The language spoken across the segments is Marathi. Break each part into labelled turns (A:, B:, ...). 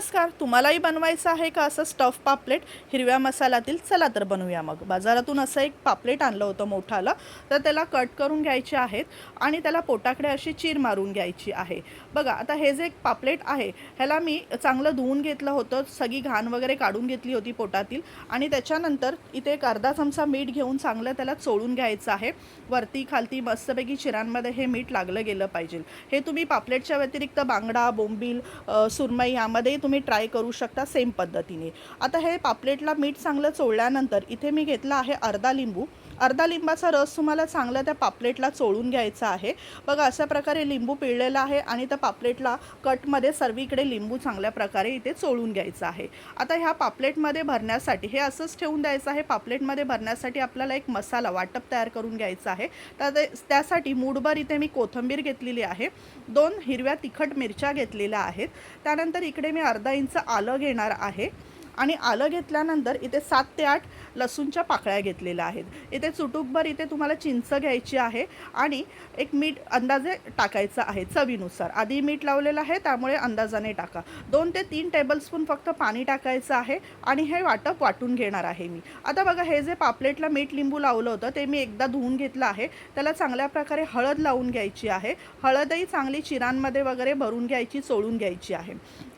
A: नमस्कार. तुम्हालाही बनवायचं आहे का असं स्टफ पापलेट? हिरव्या मसाल्यातील चला तर बनवूया मग. बाजारातून असं एक पापलेट आणलं होतं मोठालं. तर त्याला कट करून घ्यायचे आहेत आणि त्याला पोटाकडे अशी चीर मारून घ्यायची आहे. बघा आता हे जे एक पापलेट आहे ह्याला मी चांगलं धुवून घेतलं होतं. सगळी घाण वगैरे काढून घेतली होती पोटातील. आणि त्याच्यानंतर इथे एक अर्धा चमचा मीठ घेऊन चांगलं त्याला चोळून घ्यायचं आहे. वरती खालती मस्तपैकी चिरांमध्ये हे मीठ लागलं गेलं पाहिजे. हे तुम्ही पापलेटच्या व्यतिरिक्त बांगडा बोंबील सुरमई यामध्ये तुम्ही ट्राय करू शकता सेम पद्धतीने. आता हे पापलेटला मीठ चांगलं चोळल्यानंतर इथे मी घेतला आहे अर्धा लिंबू. अर्धा लिंबाचा रस तुम्हाला चांगला त्या पापलेटला चोळून घ्यायचा आहे. बघा अशा प्रकारे लिंबू पिळलेला आहे आणि त्या पापलेटला कटमध्ये सर्वीकडे लिंबू चांगल्या प्रकारे इथे चोळून घ्यायचं आहे. आता ह्या पापलेटमध्ये भरण्यासाठी हे असंच ठेवून द्यायचं आहे. पापलेटमध्ये भरण्यासाठी आपल्याला एक मसाला वाटप तयार करून घ्यायचा आहे. तर ते त्यासाठी मूडभर इथे मी कोथिंबीर घेतलेली आहे. दोन हिरव्या तिखट मिरच्या घेतलेल्या आहेत. त्यानंतर इकडे मी अर्धा इंच आलं घेणार आहे. आणि आलं घेतल्यानंतर इथे सात ते आठ लसूणच्या पाकळ्या घेतलेल्या आहेत. इथे चुटुकभर इथे तुम्हाला चिंच घ्यायची आहे आणि एक मीठ अंदाजे टाकायचं आहे चवीनुसार. आधी मीठ लावलेलं आहे त्यामुळे अंदाजाने टाका. दोन ते तीन टेबलस्पून फक्त पाणी टाकायचं आहे आणि हे वाटप वाटून घेणार आहे मी. आता बघा हे जे पापलेटला मीठ लिंबू लावलं होतं ते मी एकदा धुवून घेतलं आहे. त्याला चांगल्या प्रकारे हळद लावून घ्यायची आहे. हळदही चांगली चिरांमध्ये वगैरे भरून घ्यायची चोळून घ्यायची आहे.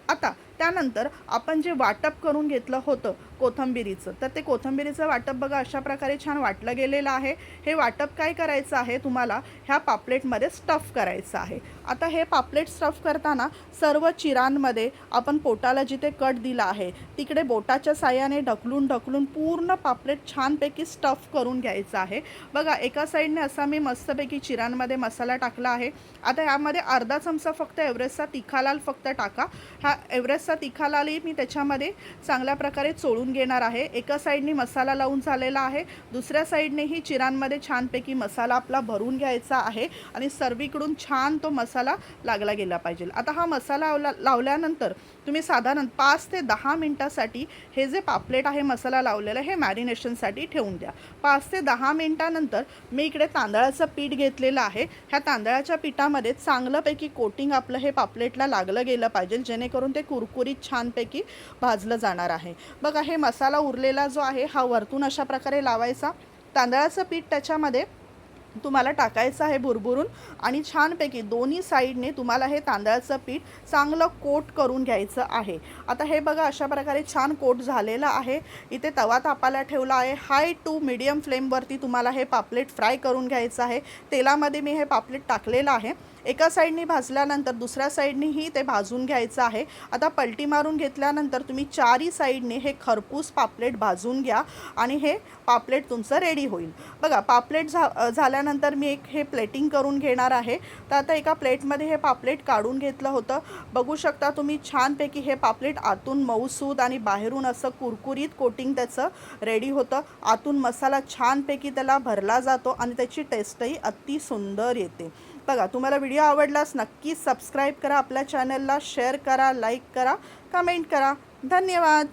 A: आता त्यानंतर आपण जे वाटप करून घेतलं होतं कोथंबिरीचं. तर ते कोथंबिरीचं वाटप बघा अशा प्रकारे छान वाटलं गेलेलं आहे. हे वाटप काय करायचं आहे तुम्हाला? ह्या पापलेटमध्ये स्टफ करायचं आहे. आता हे पापलेट स्टफ करताना सर्व चिरांमध्ये आपण पोटाला जिथे कट दिला आहे तिकडे बोटाच्या साह्याने ढकलून ढकलून पूर्ण पापलेट छानपैकी स्टफ करून घ्यायचं आहे. बघा एका साईडने असा मी मस्तपैकी चिरांमध्ये मसाला टाकला आहे. आता यामध्ये अर्धा चमचा फक्त एव्हरेस्टचा तिखालाल फक्त टाका. हा एव्हरेस्टचा तिखालालही मी त्याच्यामध्ये चांगल्या प्रकारे चोळून घेणार आहे. एका साईडने मसाला लावून झालेला आहे. दुसऱ्या साईडनेही चिरांमध्ये छानपैकी मसाला आपला भरून घ्यायचा आहे आणि सर्वीकडून छान तो मसाला लागला गेला पाहिजे. आता हा मसाला लावल्यानंतर तुम्ही साधारण पाच ते दहा मिनटासाठी हे जे पापलेट आहे मसाला लावलेला हे मॅरिनेशनसाठी ठेवून द्या. पाच ते दहा मिनटानंतर मी इकडे तांदळाचं पीठ घेतलेलं आहे. ह्या तांदळाच्या पिठामध्ये चांगल्यापैकी कोटिंग आपलं हे पापलेटला लागलं गेलं पाहिजे जेणेकरून ते कुरकुरीत छानपैकी भाजलं जाणार आहे. बघा हे मसाला उरलेला जो आहे हा वरतून अशा प्रकारे लावायचा. तांदळाचं पीठ त्याच्यामध्ये तुम्हाला टाकायचं आहे भुरभुरून आणि छानपैकी दोन्ही साईडने तुम्हाला हे तांदळाचं पीठ चांगलं कोट करून घ्यायचं आहे. आता हे बघा अशा प्रकारे छान कोट झालेलं आहे. इथे तवा तापाला ठेवला आहे. हाय टू मिडियम फ्लेमवरती तुम्हाला हे पापलेट फ्राय करून घ्यायचं आहे. तेलामध्ये मी हे पापलेट टाकलेलं आहे. एका साईडनी भाजल्यानंतर दुसऱ्या साईडनीही ते भाजून घ्यायचं आहे. आता पलटी मारून घेतल्यानंतर तुम्ही चारही साईडने हे खरपूस पापलेट भाजून घ्या आणि हे पापलेट तुमचं रेडी होईल. बघा पापलेट झा झाल्यानंतर मी एक हे प्लेटिंग करून घेणार आहे. तर आता एका प्लेटमध्ये हे पापलेट काढून घेतलं होतं. बघू शकता तुम्ही छानपैकी हे पापलेट आतून मऊसूद आणि बाहेरून असं कुरकुरीत कोटिंग त्याचं रेडी होतं. आतून मसाला छानपैकी त्याला भरला जातो आणि त्याची टेस्टही अति सुंदर येते. बघा तुम्हाला व्हिडिओ आवडलास नक्कीच सबस्क्राईब करा आपल्या चॅनलला शेअर करा लाईक करा कमेंट करा. धन्यवाद.